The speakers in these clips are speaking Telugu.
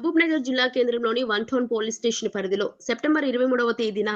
నగర్ జిల్లా కేంద్రంలోని వన్ టౌన్ పోలీస్ స్టేషన్ పరిధిలో సెప్టెంబర్ ఇరవై మూడవ తేదీన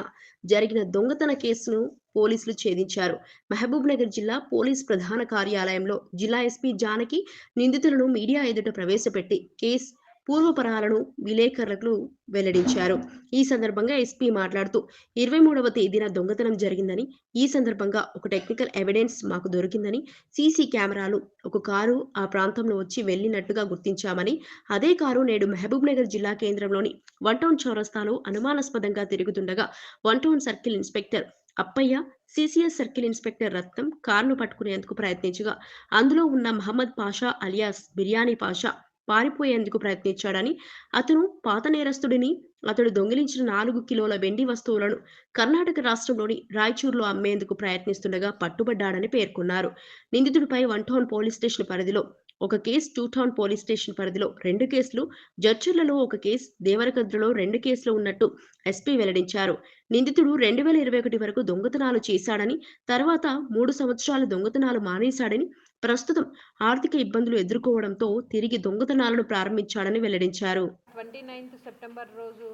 జరిగిన దొంగతన కేసును పోలీసులు ఛేదించారు. మహబూబ్ నగర్ జిల్లా పోలీస్ ప్రధాన కార్యాలయంలో జిల్లా ఎస్పీ జానకి నిందితులను మీడియా ఎదుట ప్రవేశపెట్టి కేసు పూర్వపరాలను విలేకరులకు వెల్లడించారు. ఈ సందర్భంగా ఎస్పీ మాట్లాడుతూ ఇరవై మూడవ తేదీన దొంగతనం జరిగిందని ఈ సందర్భంగా ఒక టెక్నికల్ ఎవిడెన్స్ మాకు దొరికిందని సీసీ కెమెరాలు ఒక కారు ఆ ప్రాంతంలో వచ్చి వెళ్ళినట్టుగా గుర్తించామని అదే కారు నేడు మహబూబ్ నగర్ జిల్లా కేంద్రంలోని వన్ టౌన్ చౌరస్తాలో అనుమానాస్పదంగా తిరుగుతుండగా one town circle inspector Appaiah CCS circle inspector Ratnam కారును పట్టుకునేందుకు ప్రయత్నించగా అందులో ఉన్న మహమ్మద్ పాషా అలియాస్ బిర్యానీ పాషా పారిపోయేందుకు ప్రయత్నించాడని అతను పాత నేరస్తుడిని అతడు దొంగిలించిన నాలుగు కిలోల వెండి వస్తువులను కర్ణాటక రాష్ట్రంలోని రాయచూరులో అమ్మేందుకు ప్రయత్నిస్తుండగా పట్టుబడ్డాడని పేర్కొన్నారు. నిందితుడిపై వన్ టౌన్ పోలీస్ స్టేషన్ పరిధిలో ఒక case two town police station పరిధిలో రెండు కేసులు జడ్చర్లలో ఒక కేసు దేవరకద్రలో రెండు కేసులు ఉన్నట్టు ఎస్పీ వెల్లడించారు. నిందితుడు రెండు వేల ఇరవై ఒకటి వరకు దొంగతనాలు చేశాడని తర్వాత మూడు సంవత్సరాలు దొంగతనాలు మానేశాడని ప్రస్తుతం ఆర్థిక ఇబ్బందులు ఎదుర్కోవడంతో తిరిగి దొంగతనాలను ప్రారంభించాడని వెల్లడించారు. ట్వంటీ నైన్త్ సెప్టెంబర్ రోజు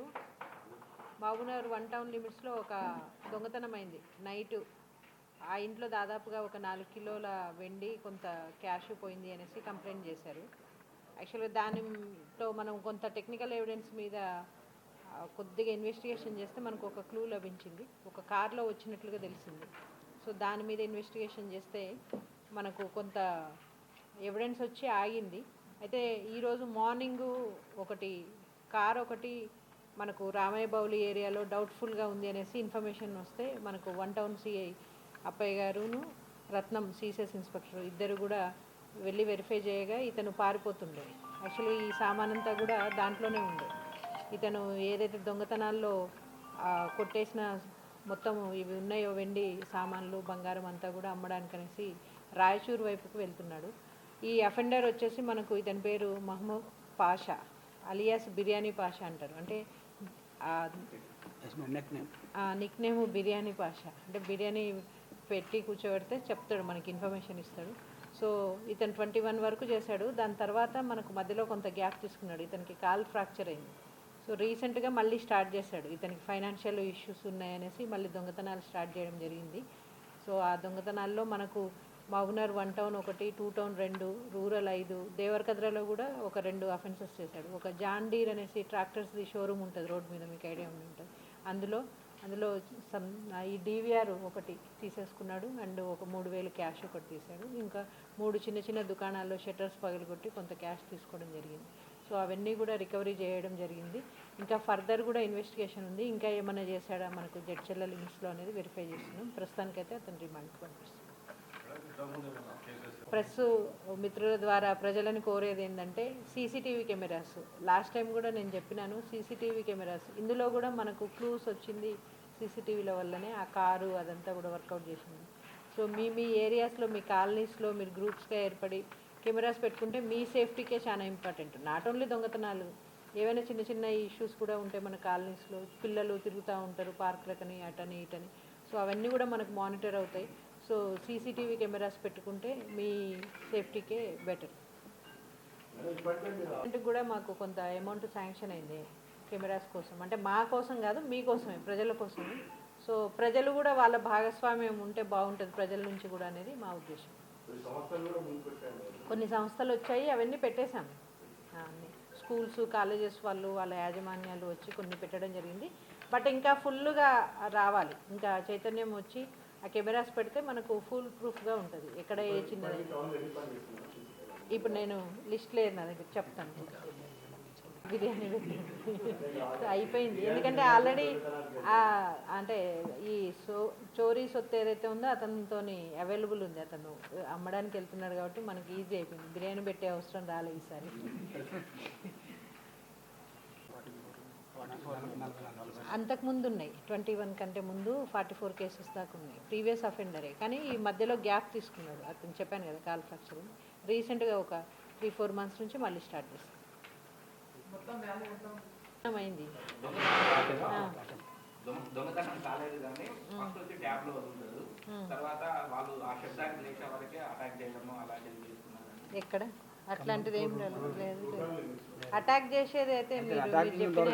బాబునగర్ వన్ టౌన్ లిమిట్స్లో ఒక దొంగతనం అయింది నైట్ ఆ ఇంట్లో దాదాపుగా ఒక నాలుగు కిలోల వెండి కొంత క్యాష్ పోయింది అనేసి కంప్లైంట్ చేశారు. యాక్చువల్గా దానితో మనం కొంత టెక్నికల్ ఎవిడెన్స్ మీద కొద్దిగా ఇన్వెస్టిగేషన్ చేస్తే మనకు ఒక క్లూ లభించింది. ఒక కార్లో వచ్చినట్లుగా తెలిసింది. సో దాని మీద ఇన్వెస్టిగేషన్ చేస్తే మనకు కొంత ఎవిడెన్స్ వచ్చి ఆగింది. అయితే ఈరోజు మార్నింగు ఒకటి కార్ ఒకటి మనకు రామయ్య బౌలి ఏరియాలో డౌట్ఫుల్గా ఉంది అనేసి ఇన్ఫర్మేషన్ వస్తే మనకు వన్ టౌన్ సిఐ అప్పయ్య గారును రత్నం సీసెస్ ఇన్స్పెక్టర్ ఇద్దరు కూడా వెళ్ళి వెరిఫై చేయగా ఇతను పారిపోతుండే. యాక్చువల్లీ ఈ సామానంతా కూడా దాంట్లోనే ఉండే. ఇతను ఏదైతే దొంగతనాల్లో కొట్టేసిన మొత్తం ఇవి ఉన్నాయో వెండి సామాన్లు బంగారం అంతా కూడా అమ్మడానికి అనేసి రాయచూరు వైపుకు వెళ్తున్నాడు. ఈ అఫెండర్ వచ్చేసి మనకు ఇతని పేరు మహమ్మద్ పాషా అలియాస్ బిర్యానీ పాషా అంటారు. అంటే నిక్ నేమ్ బిర్యానీ పాష. అంటే బిర్యానీ పెట్టి కూర్చోబెడితే చెప్తాడు మనకి ఇన్ఫర్మేషన్ ఇస్తాడు. సో ఇతను ట్వంటీ వన్ వరకు చేశాడు. దాని తర్వాత మనకు మధ్యలో కొంత గ్యాప్ తీసుకున్నాడు. ఇతనికి కాల్ ఫ్రాక్చర్ అయింది. సో రీసెంట్గా మళ్ళీ స్టార్ట్ చేశాడు. ఇతనికి ఫైనాన్షియల్ ఇష్యూస్ ఉన్నాయనేసి మళ్ళీ దొంగతనాలు స్టార్ట్ చేయడం జరిగింది. సో ఆ దొంగతనాల్లో మనకు మౌనర్ వన్ టౌన్ ఒకటి టూ టౌన్ రెండు రూరల్ ఐదు దేవరకద్రలో కూడా ఒక రెండు అఫెన్సెస్ చేశాడు. ఒక జాన్ డీర్ అనేసి ట్రాక్టర్స్ది షోరూమ్ ఉంటుంది రోడ్ మీద మీకు ఐడియా ఉంటుంది. అందులో అందులో సమ్ ఈ డీవీఆర్ ఒకటి తీసేసుకున్నాడు. అండ్ ఒక మూడు వేలు క్యాష్ ఒకటి తీశాడు ఇంకా మూడు చిన్న చిన్న దుకాణాల్లో షట్టర్స్ పగిలిగొట్టి కొంత క్యాష్ తీసుకోవడం జరిగింది. సో అవన్నీ కూడా రికవరీ చేయడం జరిగింది. ఇంకా ఫర్దర్ కూడా ఇన్వెస్టిగేషన్ ఉంది. ఇంకా ఏమైనా చేశాడా? మనకు జడ్చెల్ల లిమిట్స్లో అనేది వెరిఫై చేస్తున్నాం. ప్రస్తుతానికైతే అతను రిమాండ్కి పంపిస్తున్నాం. ప్రెస్ మిత్రుల ద్వారా ప్రజలను కోరేది ఏంటంటే సీసీటీవీ కెమెరాస్. లాస్ట్ టైం కూడా నేను చెప్పినాను సీసీటీవీ కెమెరాస్. ఇందులో కూడా మనకు క్లూస్ వచ్చింది సీసీటీవీల వల్లనే ఆ కారు అదంతా కూడా వర్కౌట్ చేసింది. సో మీ మీ ఏరియాస్లో మీ కాలనీస్లో మీరు గ్రూప్స్గా ఏర్పడి కెమెరాస్ పెట్టుకుంటే మీ సేఫ్టీకే చాలా ఇంపార్టెంట్. నాట్ ఓన్లీ దొంగతనాలు ఏవైనా చిన్న చిన్న ఇష్యూస్ కూడా ఉంటాయి మన కాలనీస్లో పిల్లలు తిరుగుతూ ఉంటారు పార్కులకని అటని ఇటని. సో అవన్నీ కూడా మనకు మానిటర్ అవుతాయి. సో సీసీటీవీ కెమెరాస్ పెట్టుకుంటే మీ సేఫ్టీకే బెటర్. కూడా మాకు కొంత అమౌంట్ శాంక్షన్ అయింది కెమెరాస్ కోసం. అంటే మా కోసం కాదు మీకోసమే ప్రజల కోసమే. సో ప్రజలు కూడా వాళ్ళ భాగస్వామ్యం ఉంటే బాగుంటుంది ప్రజల నుంచి కూడా అనేది మా ఉద్దేశం. కొన్ని సంస్థలు వచ్చాయి అవన్నీ పెట్టేశాం. అన్ని స్కూల్స్ కాలేజెస్ వాళ్ళు వాళ్ళ యాజమాన్యాలు వచ్చి కొన్ని పెట్టడం జరిగింది. బట్ ఇంకా ఫుల్గా రావాలి. ఇంకా చైతన్యం వచ్చి ఆ కెమెరాస్ పెడితే మనకు ఫుల్ ప్రూఫ్గా ఉంటుంది. ఎక్కడ ఏ చిన్నది? ఇప్పుడు నేను లిస్ట్ లేదు నా దగ్గర చెప్తాను. బిర్యానీ అయిపోయింది. ఎందుకంటే ఆల్రెడీ అంటే ఈ సో చోరీ సొత్తు ఏదైతే ఉందో అతనితో అవైలబుల్ ఉంది. అతను అమ్మడానికి వెళ్తున్నాడు కాబట్టి మనకి ఈజీ అయిపోయింది. బిర్యానీ పెట్టే అవసరం రాలేదు ఈసారి. అంతకుముందు ఉన్నాయి ట్వంటీ వన్ కంటే ముందు ఫార్టీ ఫోర్ కేసెస్ దాకా ఉన్నాయి. ప్రీవియస్ అఫెండరే. కానీ ఈ మధ్యలో గ్యాప్ తీసుకున్నాడు. అతను చెప్పాను కదా కాల్ ఫ్రాక్చర్ రీసెంట్గా ఒక త్రీ ఫోర్ మంత్స్ నుంచి మళ్ళీ స్టార్ట్ చేస్తాం అయింది ఆ. దొంగ దొంగతనం కాలేదు కానీ ఫస్ట్ వచ్చి ట్యాబ్లో వదులుతారు తర్వాత వాళ్ళు ఆ శబ్దానికి లేచే వరకే అటాక్ చేయడము అలాంటివి చేస్తున్నారు. ఎక్కడ? అట్లాంటిది ఏం లేదు లేదు. అటాక్ చేసేది అయితే మీరు చెప్పిన